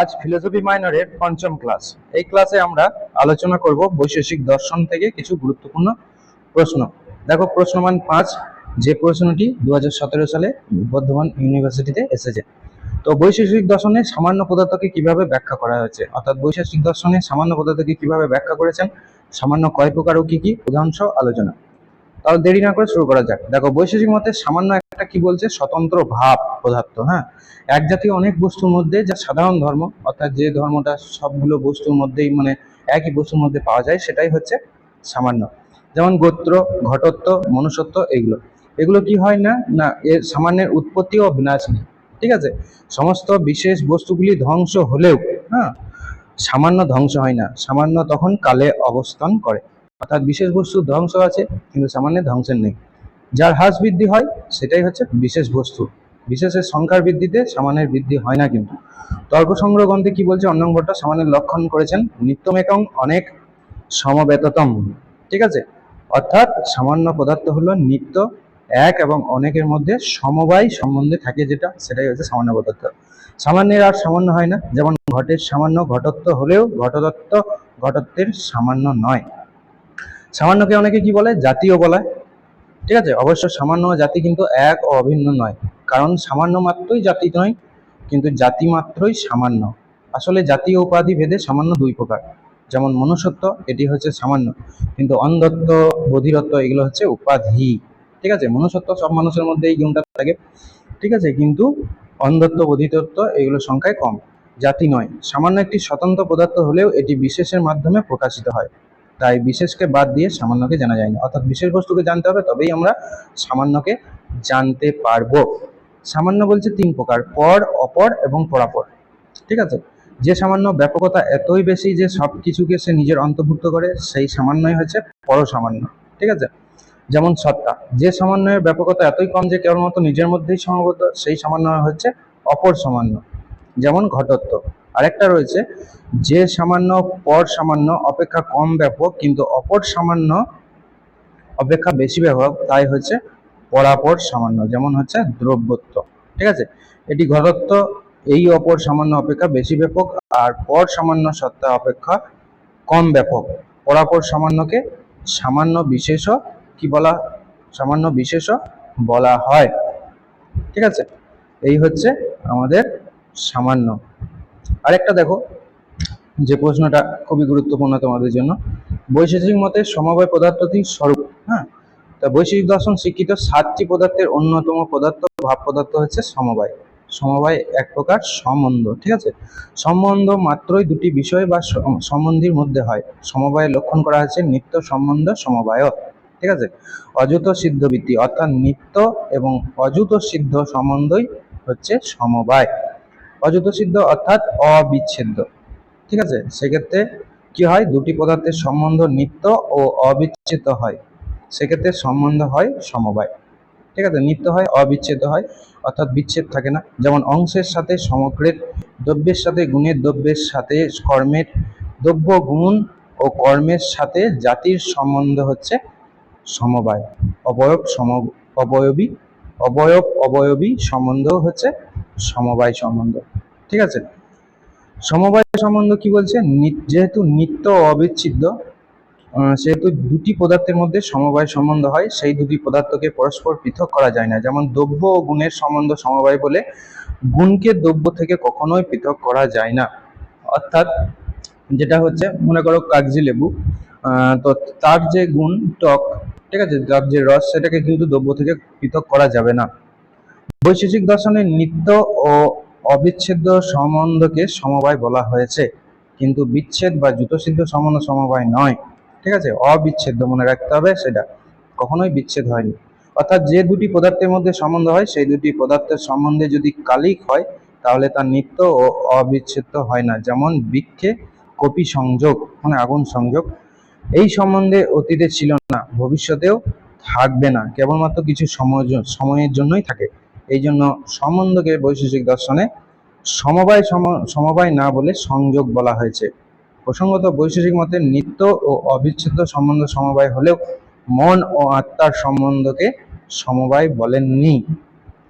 আজ ফিলোসফি মাইনরের পঞ্চম ক্লাস এই ক্লাসে আমরা আলোচনা করব বৈশেষিক দর্শন থেকে কিছু গুরুত্বপূর্ণ প্রশ্ন। দেখো প্রশ্নমান পাঁচ, যে প্রশ্নটি দু সালে বর্ধমান ইউনিভার্সিটিতে এসেছে। তো বৈশেষিক দর্শনে সামান্য পদার্থকে কীভাবে ব্যাখ্যা করা হয়েছে? অর্থাৎ বৈশেষিক দর্শনে সামান্য পদার্থকে কীভাবে ব্যাখ্যা করেছেন? সামান্য কয় প্রকার ও কি কি? উদাহরণ আলোচনা। তাহলে দেরি না করে শুরু করা যাক। দেখো, বৈশেষিক মতে সামান্য একটা কি বলছে? স্বতন্ত্র ভাব পদার্থ হ্যাঁ? এক জাতীয় অনেক বস্তুর মধ্যে যা সাধারণ ধর্ম, অর্থাৎ যে ধর্মটা সবগুলো বস্তুর মধ্যেই মানে একই বস্তুর মধ্যে পাওয়া যায়, সেটাই হচ্ছে সামান্য। যেমন গোত্র ঘটত্ব মনুষ্যত্ব এগুলো এগুলো কি হয় না? না, এর সামান্যের উৎপত্তি ও বিনাশ নেই। ঠিক আছে? সমস্ত বিশেষ বস্তুগুলি ধ্বংস হলেও হ্যাঁ? সামান্য ধ্বংস হয় না। সামান্য তখন কালে অবস্থান করে। অর্থাৎ বিশেষ বস্তুর ধ্বংস আছে, কিন্তু সামান্য ধ্বংসের নেই। যার হ্রাস বৃদ্ধি হয়, সেটাই হচ্ছে বিশেষ বস্তু। বিশেষের সংখ্যার বৃদ্ধিতে সামানের বৃদ্ধি হয় না কিন্তু। তর্ক সংগ্রহ গ্রন্থে কি বলছে? অন্নং ভট্ট সামানের লক্ষণ করেছেন, নিত্যমেকং অনেক সমবেততম। ঠিক আছে? অর্থাৎ সামান্য পদার্থ হলো নিত্য, এক এবং অনেকের মধ্যে সমবায় সম্বন্ধে থাকে যেটা, সেটাই হচ্ছে সামান্য পদার্থ। সামান্যের আর সামান্য হয় না, যেমন ঘটের সামান্য ঘটত্ব হলেও ঘটদত্ত ঘটত্বের সামান্য নয়। সামান্যকে অনেকে কি বলে? জাতীয় বলা হয়। ঠিক আছে? অবশ্য সামান্য জাতি কিন্তু এক ও অভিন্ন নয়। কারণ সামান্য মাত্রই জাতি নয়, কিন্তু জাতি মাত্রই সামান্য। আসলে জাতীয় উপাধি ভেদে সামান্য দুই প্রকার। যেমন মনুষ্যত্ব, এটি হচ্ছে সামান্য। কিন্তু অন্ধত্ব বধিরত্ব এগুলো হচ্ছে উপাধি। ঠিক আছে? মনুষ্যত্ব সব মানুষের মধ্যে এই গুণটা থাকে। ঠিক আছে? কিন্তু অন্ধত্ব বধিরত্ব এগুলো সংখ্যায় কম। জাতি নয়। সামান্য একটি স্বতন্ত্র পদার্থ হলেও এটি বিশেষের মাধ্যমে প্রকাশিত হয়। তাই বিশেষকে বাদ দিয়ে সামান্যকে জানা যায় না অর্থাৎ বিশেষ বস্তুকে জানতে হবে, তবেই আমরা সামান্যকে জানতে পারব। সামান্য বলছে তিন প্রকার, পর, অপর এবং পরাপর। ঠিক আছে? যে সামান্য ব্যাপকতা এতই বেশি যে সব কিছুকে সে নিজের অন্তর্ভুক্ত করে, সেই সামান্যই হচ্ছে পর সামান্য ঠিক আছে? যেমন সত্তা, যে সামান্যের ব্যাপকতা এতই কম যে কেবলমাত্র নিজের মধ্যেই সীমাবদ্ধ, সেই সামান্য হচ্ছে অপর সামান্য। যেমন ঘটত্ব আরেকটা রয়েছে, যে সামান্য, পর সামান্য, অপেক্ষা কম ব্যাপক, কিন্তু অপর সামান্য অপেক্ষা বেশি ব্যাপক, তাই হচ্ছে পরাপর সামান্য, যেমন হচ্ছে দ্রব্যত্ব, ঠিক আছে? এটি ঘটত্ব এই অপর সামান্য অপেক্ষা বেশি ব্যাপক, আর পর সামান্য সত্তা অপেক্ষা কম ব্যাপক। পরাপর সামান্যকে সামান্য বিশেষ কি বলা, সামান্য বিশেষ বলা হয়, ঠিক আছে? এই হচ্ছে আমাদের সামান্য। আরেকটা দেখো, যে প্রশ্নটা খুবই গুরুত্বপূর্ণ তোমাদের জন্য। বৈশেষিক মতে সমবায় পদার্থটির স্বরূপ হ্যাঁ? তা বৈশেষিক দর্শন শিক্ষিত সাতটি পদার্থের অন্যতম পদার্থ ভাব পদার্থ হচ্ছে সমবায়। সমবায় এক প্রকার সম্বন্ধ, ঠিক আছে? সম্বন্ধ মাত্রই দুটি বিষয় বা সম- সম্বন্ধীর মধ্যে হয়। সমবায় লক্ষণ করা হয়েছে নিত্য সম্বন্ধ সমবায়, ঠিক আছে? অযুত সিদ্ধবৃত্তি অর্থাৎ নিত্য এবং অযুত সিদ্ধ সম্বন্ধই হচ্ছে সমবায়। অযুত সিদ্ধ অর্থাৎ অবিচ্ছেদ্য। ঠিক আছে? সেক্ষেত্রে কি হয়? দুটি পদার্থের সম্বন্ধ নিত্য ও অবিচ্ছেদ্য হয়। সেক্ষেত্রে সম্বন্ধ হয় সমবায়। ঠিক আছে? নিত্য হয়, অবিচ্ছেদ্য হয়, অর্থাৎ বিচ্ছেদ থাকে না। যেমন অংশের সাথে সমগ্রের দ্রব্যের সাথে, গুণের দ্রব্যের সাথে, কর্মের দ্রব্য, গুণ ও কর্মের সাথে জাতির সম্বন্ধ হচ্ছে সমবায়। অবয়ব সম অবয়বী অবয়ব, অবয়বী সম্বন্ধ হচ্ছে সমবায় সম্বন্ধ। ঠিক আছে? সমবায় সম্বন্ধ কি বলছে? যেহেতু নিত্য অবিচ্ছেদ্য সেহেতু দুটি পদার্থের মধ্যে সমবায় সম্বন্ধ হয়, সেই দুটি পদার্থকে পরস্পর পৃথক করা যায় না। যেমন দ্রব্য ও গুণের সম্বন্ধ সমবায় বলে গুণকে দ্রব্য থেকে কখনোই পৃথক করা যায় না। অর্থাৎ যেটা হচ্ছে, মনে করো কাগজি লেবু তো তার যে গুণ টক, ঠিক আছে, তার যে রস, সেটাকে কিন্তু দ্রব্য থেকে পৃথক করা যাবে না। বৈশেষিক দর্শনে নিত্য ও অবিচ্ছেদ্য সম্বন্ধকে সমবায় বলা হয়েছে। কিন্তু বিচ্ছেদ বা জুতসিদ্ধ সম্বন্ধ সমবায় নয়, ঠিক আছে? অবিচ্ছেদ্য মনে রাখতে হবে সেটা। কখনোই বিচ্ছেদ হয়নি। অর্থাৎ যে দুটি পদার্থের মধ্যে সম্বন্ধ হয়, সেই দুটি পদার্থের সম্বন্ধে যদি কালিক হয়, তাহলে তা নিত্য ও অবিচ্ছেদ্য হয় না। যেমন বৃক্ষে কপি সংযোগ মানে আগুন সংযোগ এই সম্বন্ধে অতীতে ছিল না, ভবিষ্যতেও থাকবে না, কেবলমাত্র কিছু সময় সময়ের জন্যই থাকে। এই জন্য সম্বন্ধকে বৈশেষিক দর্শনে সমবায় সম- সমবায় না বলে সংযোগ বলা হয়েছে। প্রসঙ্গত বৈশেষিক মতে নিত্য ও অবিচ্ছেদ্য সম্বন্ধ সমবায় হলেও মন ও আত্মার সম্বন্ধকে সমবায় বলেননি।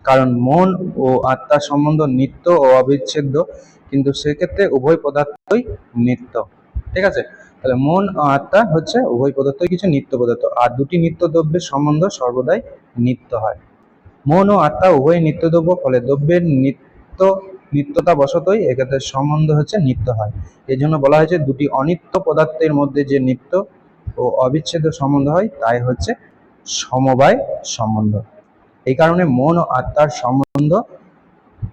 কারণ মন ও আত্মার সম্বন্ধ নিত্য ও অবিচ্ছেদ্য, কিন্তু সেক্ষেত্রে উভয় পদার্থই নিত্য। ঠিক আছে? তাহলে মন ও আত্মা হচ্ছে উভয় পদার্থই কিছু নিত্য পদার্থ। আর দুটি নিত্য দ্রব্যের সম্বন্ধ সর্বদাই নিত্য হয়। মন ও আত্মা উভয় নিত্য দ্রব্য, ফলে দ্রব্যের নিত্য, নিত্যতা বশতই এক্ষেত্রে সম্বন্ধ হচ্ছে নিত্য হয়। এই জন্য বলা হয়েছে, দুটি অনিত্য পদার্থের মধ্যে যে নিত্য ও অবিচ্ছেদ্য সম্বন্ধ হয়, তাই হচ্ছে সমবায় সম্বন্ধ। এই কারণে মন ও আত্মার সম্বন্ধ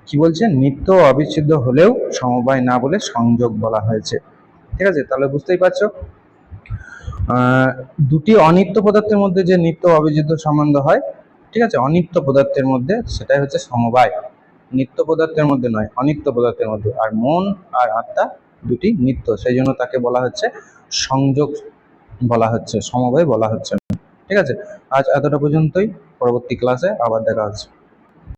কি বলছে? নিত্য অবিচ্ছেদ্য হলেও সমবায় না বলে সংযোগ বলা হয়েছে। ঠিক আছে? তাহলে বুঝতেই পারছ। দুটি অনিত্য পদার্থের মধ্যে যে নিত্য অবিচ্ছেদ্য সম্বন্ধ হয়, ঠিক আছে? অনিত্য পদার্থের মধ্যে সেটাই হচ্ছে সমবায়। নিত্য পদার্থের মধ্যে নয়, অনিত্য পদার্থের মধ্যে। আর মন আর আত্মা দুটি নিত্য, সেই জন্য তাকে বলা হচ্ছে সংযোগ বলা হচ্ছে, সমবায় বলা হচ্ছে। ঠিক আছে? আজ এতটা পর্যন্তই। পরবর্তী ক্লাসে আবার দেখা হচ্ছে।